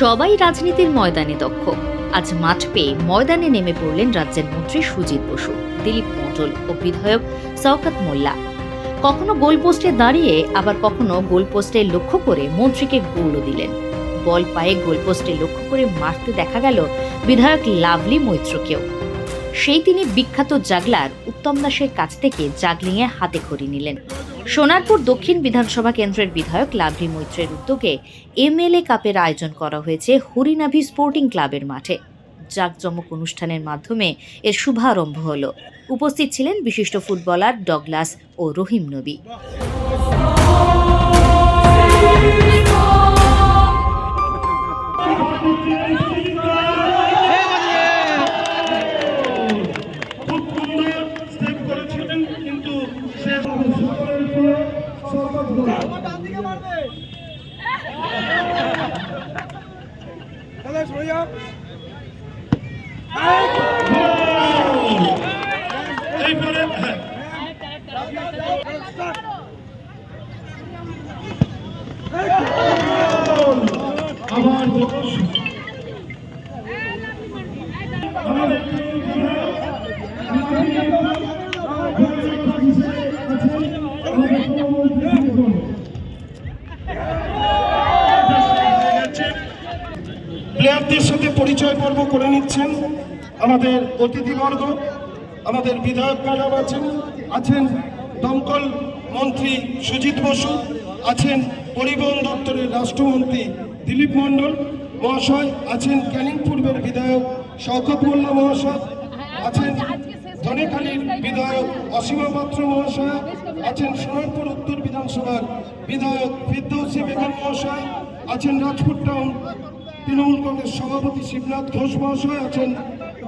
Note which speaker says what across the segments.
Speaker 1: সবাই রাজনীতির ময়দানে দক্ষ। আজ মাঠ পেয়ে ময়দানে নেমে পড়লেন রাজ্যের মন্ত্রী সুজিত বসু, দিলীপ মণ্ডল ও বিধায়ক শওকত মোল্লা। কখনো গোলপোস্টে দাঁড়িয়ে, আবার কখনো গোলপোস্টে লক্ষ্য করে মন্ত্রীকে গোলও দিলেন। বল পায়ে গোলপোস্টে লক্ষ্য করে মারতে দেখা গেল বিধায়ক লাভলি মৈত্রকেও। সেই তিনি বিখ্যাত জাগলার উত্তম দাসের কাছ থেকে জাগলিংয়ে হাতে খড়ি নিলেন। সোনারপুর দক্ষিণ বিধানসভা কেন্দ্রের বিধায়ক লাভলি মৈত্রের উদ্যোগে এমএলএ কাপের আয়োজন করা হয়েছে হরিনাভি স্পোর্টিং ক্লাবের মাঠে। জাঁকজমক অনুষ্ঠানের মাধ্যমে এর শুভারম্ভ হল। উপস্থিত ছিলেন বিশিষ্ট ফুটবলার ডগলাস ও রহিম নবী।
Speaker 2: সে সকলের দাদা সরে যাও হ্যাঁ। আমাদের প্লেয়ারদের সাথে পরিচয় পর্ব করে নিচ্ছেন আমাদের অতিথিবর্গ, আমাদের বিধায়ক ম্যাডাম আছেন আছেন দমকল মন্ত্রী সুজিত বসু, আছেন পরিবহন দপ্তরের রাষ্ট্রমন্ত্রী দিলীপ মণ্ডল, মহাশয় আছেন ক্যানিং পূর্বের বিধায়ক শওকত মোল্লা মহাশয়, আছেন ধনেখালীর বিধায়ক অসীমা পাত্র মহাশয় আছেন সোনারপুর উত্তর বিধানসভার বিধায়ক ফিরদৌসি বেগম মহাশয়, আছেন রাজপুর টাউন তৃণমূল কংগ্রেস সভাপতি শিবনাথ ঘোষ মহাশয়, আছেন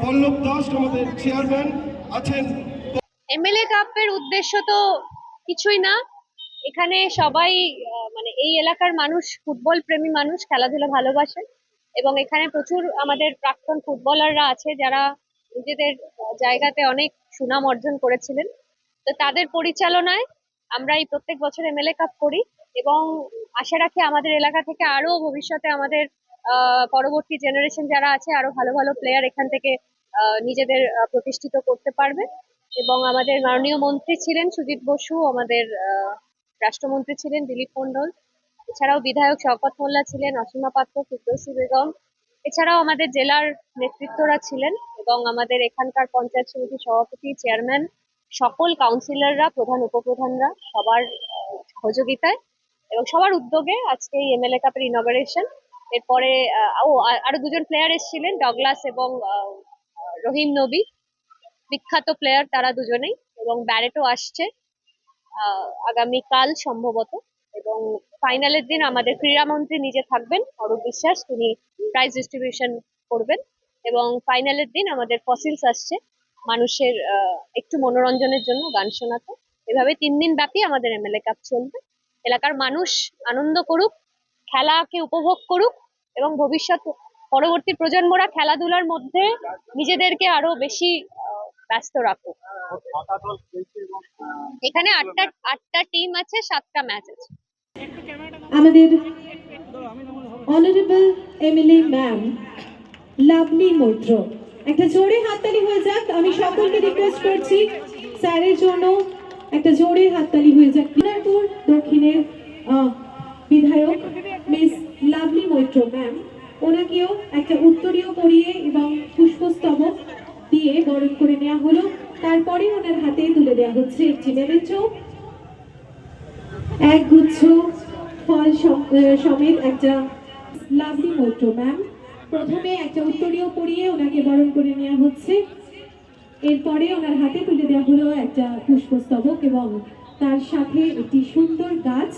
Speaker 2: পল্লব দাস আমাদের চেয়ারম্যান, আছেন
Speaker 3: এমএলএ কাপের উদ্দেশ্য তো কিছুই না। এখানে সবাই মানে এই এলাকার মানুষ, ফুটবল প্রেমী মানুষ, খেলাধুলা ভালোবাসে এবং এখানে প্রচুর আমাদের প্রাক্তন ফুটবলাররা আছে যারা নিজেদের জায়গাতে অনেক সুনাম অর্জন করেছিলেন। তো তাদের পরিচালনায় আমরা এই প্রত্যেক বছর এমএলএ কাপ করি এবং আশা রাখি আমাদের এলাকা থেকে আরও ভবিষ্যতে আমাদের পরবর্তী জেনারেশন যারা আছে আরও ভালো ভালো প্লেয়ার এখান থেকে নিজেদের প্রতিষ্ঠিত করতে পারবে। এবং আমাদের মাননীয় মন্ত্রী ছিলেন সুজিত বসু, আমাদের রাষ্ট্রমন্ত্রী ছিলেন দিলীপ মন্ডল। এছাড়াও বিধায়ক শওকত মোল্লা ছিলেন, অসীমা পাত্র, ফিরদৌসি বেগম। এছাড়াও আমাদের জেলার নেতৃত্বরা ছিলেন এবং আমাদের এখানকার পঞ্চায়েত সমিতির সভাপতি চেয়ারম্যান সকল কাউন্সিলররা প্রধান উপপ্রধানরা সবার সহযোগিতায় এবং সবার উদ্যোগে আজকে এই এমএলএ কাপের ইনগরেশন এরপরে ও আর- দুজন প্লেয়ার এসেছিলেন ডগলাস এবং রহিম নবী। বিখ্যাত প্লেয়ার তারা দুজনেই এবং ব্যারেটও আসছে আগামীকাল সম্ভবত। এবং ফাইনালের দিন আমাদের ক্রীড়ামন্ত্রী নিজে থাকবেন, অরূপ বিশ্বাস, তিনি প্রাইজ ডিস্ট্রিবিউশন করবেন। এবং ফাইনালের দিন আমাদের ফসিলস আসছে। মানুষের একটু মনোরঞ্জনের জন্য গান শোনাতে। এভাবে তিন দিন ব্যাপী আমাদের এমএলএ কাপ চলবে। এলাকার মানুষ আনন্দ করুক, খেলাকে উপভোগ করুক এবং ভবিষ্যৎ, পরবর্তী প্রজন্মরা খেলাধুলার মধ্যে নিজেদেরকে আরও বেশি ব্যস্ত রাখুক। এখানে আটটা আটটা টিম আছে, সাতটা ম্যাচ আছে।
Speaker 4: আমাদের honourable MLA ma'am Lovely Maitra. একটা জোরে হাততালি হয়ে যাক। আমি সকলকে রিকোয়েস্ট করছি স্যারের জন্য একটা জোরে হাততালি হয়ে যাক। দিনাজপুর দক্ষিণের বিধায়ক মিস লাভলি মৈত্র ম্যাম ওনাকেও একটা উত্তরীয় পরিয়ে এবং পুষ্পস্তবক দিয়ে বরণ করে নেওয়া হলো। তারপরে ওনার হাতে তুলে দেওয়া হচ্ছে একটি মেমেন্ট এক গুচ্ছ ফল সম- সমেত একটা লাভলি মৈত্র ম্যাম। প্রথমে একটা উত্তরীয় পরিয়ে ওনাকে বরণ করে নেওয়া হচ্ছে। এরপরে ওনার হাতে তুলে দেওয়া হলো একটা পুষ্পস্তবক এবং তার সাথে একটি সুন্দর গাছ।